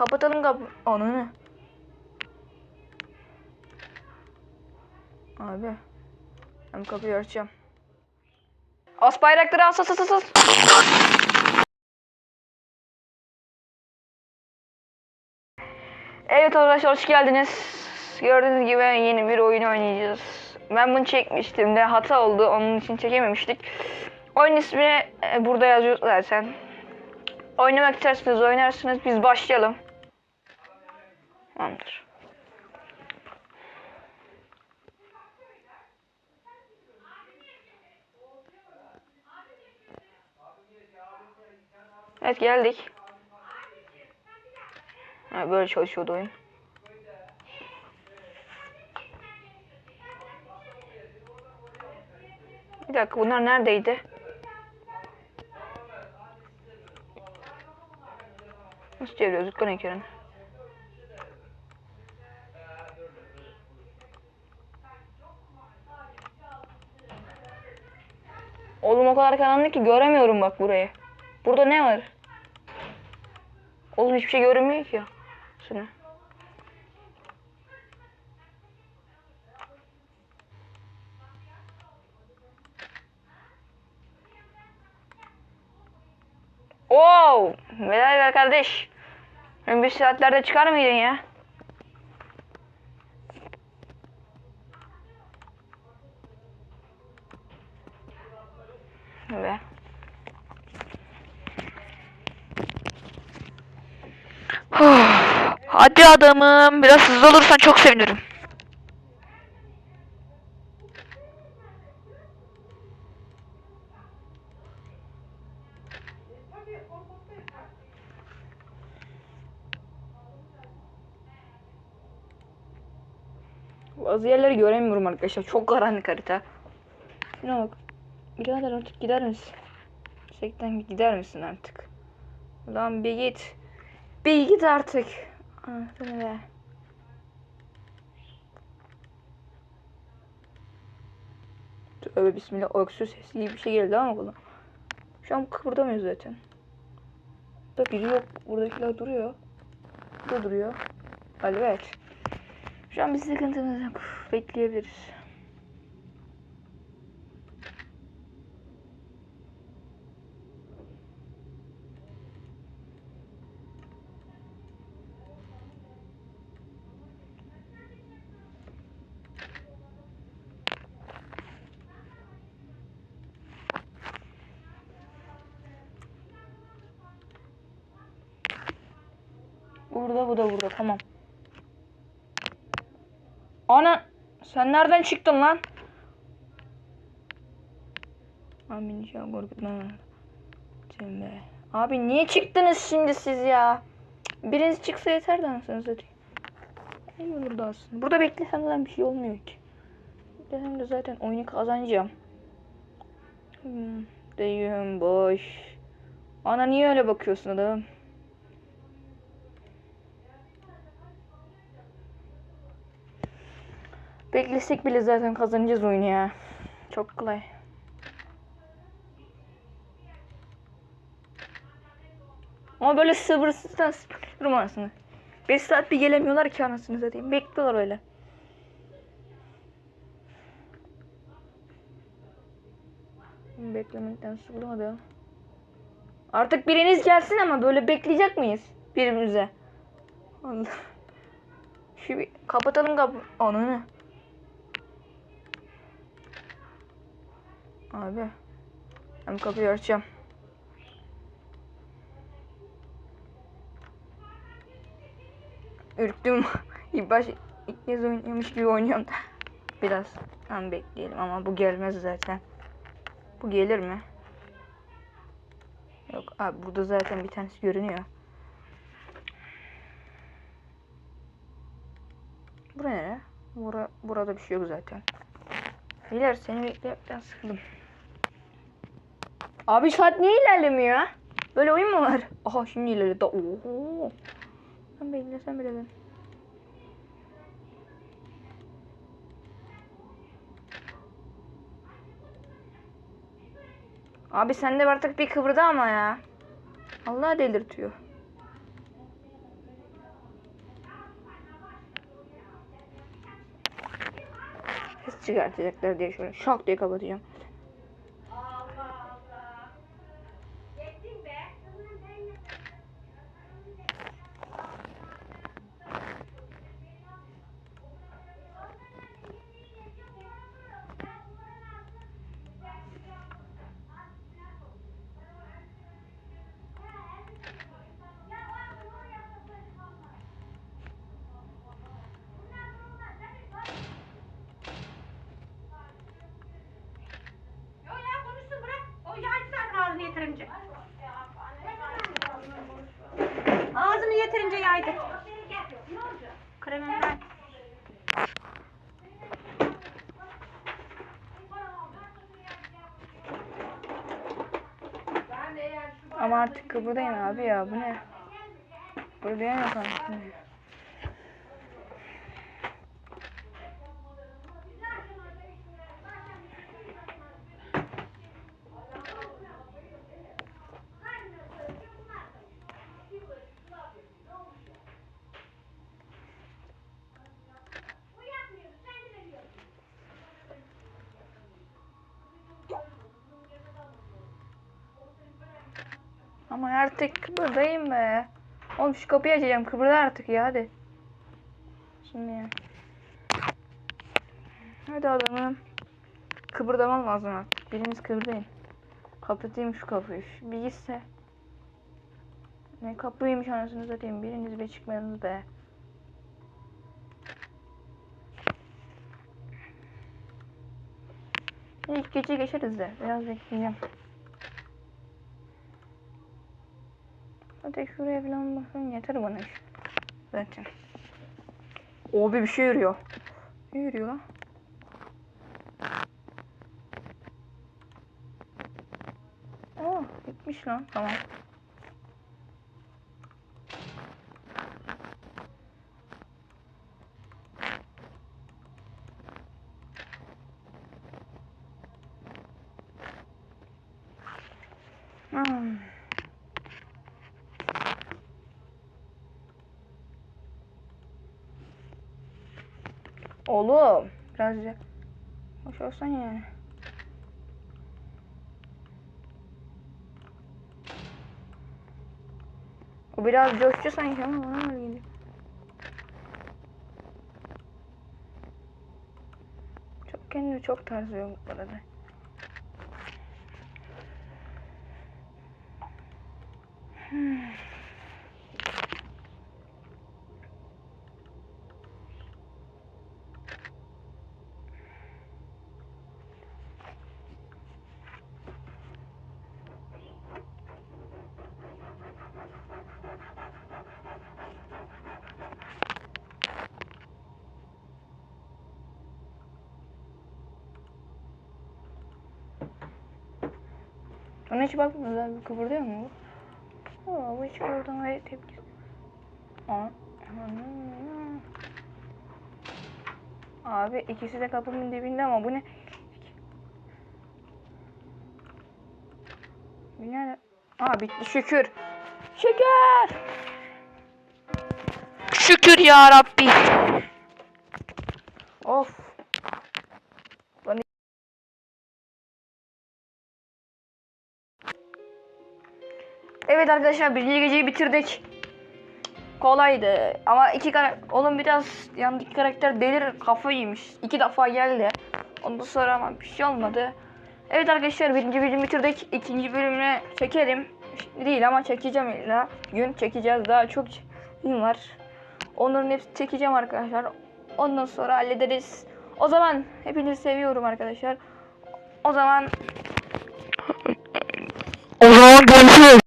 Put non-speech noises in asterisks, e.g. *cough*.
Kapatalım kapı. Onu ne? Abi. Ben kapıyı açacağım. As bayrakları as as as, as. Evet arkadaşlar hoş geldiniz. Gördüğünüz gibi yeni bir oyun oynayacağız. Ben bunu çekmiştim de hata oldu. Onun için çekememiştik. Oyun ismi e, burada yazıyor zaten. Oynamak isterseniz oynarsınız. Biz başlayalım. Tamamdır. Evet geldik. Ha, böyle çalışıyordu oyun. Bir dakika bunlar neredeydi? Nasıl çeviriyoruz dükkan ekranı? Oğlum o kadar karanlık ki göremiyorum bak burayı. Burada ne var? Oğlum hiçbir şey görünmüyor ki. Şuna. Oo, helal kardeş. Bir saatlerde çıkar mıydın ya? Hadi adamım. Biraz hızlı olursan çok sevinirim. Bazı yerleri göremiyorum arkadaşlar. Çok karanlık harita. Şuna bak. Birader artık gider misin? Bir gider misin artık? Lan bir git. Bir git artık. Be. Tövbe bismillah öksür sesi gibi bir şey geldi ama bana. Şu an kıpırdamıyor zaten. Da biri yok. Buradakiler duruyor. Burada duruyor. Evet. Şu an bir sıkıntımız yok. Bekleyebiliriz. Burada bu da burada tamam. Ana sen nereden çıktın lan? Şu an korkutma. Şimdi. Abi niye çıktınız şimdi siz ya? Biriniz çıksa yeter de anasını satayım. Ne burada aslında? Burada beklesem zaten bir şey olmuyor ki. Beklesem de zaten oyunu kazanacağım. Hmm, deyim boş. Ana niye öyle bakıyorsun adam? Beklesek bile zaten kazanacağız oyunu ya. Çok kolay. Ama böyle sabırsızdan sıkıyorum anasını. 5 saat bir gelemiyorlar ki anasını satayım. Bekliyorlar öyle. Beklemekten sıkılmadı. Artık biriniz gelsin ama böyle bekleyecek miyiz birbirimize? Allah. Bir kapatalım kapı. Onu ne? Abi. Ben kapıyı açacağım. Ürktüm. *laughs* İlk baş ilk kez oynuyormuş gibi oynuyorum da. Biraz tam bekleyelim ama bu gelmez zaten. Bu gelir mi? Yok abi burada zaten bir tanesi görünüyor. Bura nere? Bura, burada bir şey yok zaten. Beyler seni beklemekten sıkıldım. Abi saat niye ilerlemiyor? Böyle oyun mu var? *laughs* Aha şimdi ilerledi. Oho. Sen beklesen bile ben. Abi sende artık bir kıvırdı ama ya. Allah delirtiyor. Ses çıkartacaklar diye şöyle şak diye kapatacağım. Yaydı. Kremimi ver. Ama artık kıpırdayın abi ya bu ne? Kıpırdayan yok artık. Ama artık kıpırdayın be. Oğlum şu kapıyı açacağım. Kıpırda artık ya hadi. Şimdi ya. Hadi adamım. Kıpırdamam lazım artık. Biriniz kıpırdayın. Kapatayım şu kapıyı. Şu gitse. Ne kapıymış anasını satayım. Biriniz be çıkmadınız be. İlk gece geçeriz de. Biraz bekleyeceğim. Hadi şuraya falan bakın yeter bana iş. Zaten. O bir şey yürüyor. Ne yürüyor lan? Aa gitmiş lan tamam. Hmm. Oğlum biraz hoş olsan yani. O biraz coştu sanki ama bana öyle geliyor. Çok kendini çok tarzıyor bu arada. Hmm. Ona hiç bakmadınız abi kıpırdıyor mu bu hiç kıpırdamaya tepki. Abi ikisi de kapımın dibinde ama bu ne? Bu ne? Aa bitti şükür. Şükür. Şükür ya Rabbi. Of. Evet arkadaşlar birinci geceyi bitirdik. Kolaydı ama iki karakter oğlum biraz yandaki karakter delir kafa yemiş. İki defa geldi. Ondan sonra ama bir şey olmadı. Evet arkadaşlar birinci bölümü bitirdik. İkinci bölümünü çekelim. Şimdi değil ama çekeceğim illa. Gün çekeceğiz daha çok gün var. Onların hepsini çekeceğim arkadaşlar. Ondan sonra hallederiz. O zaman hepinizi seviyorum arkadaşlar. O zaman O zaman görüşürüz.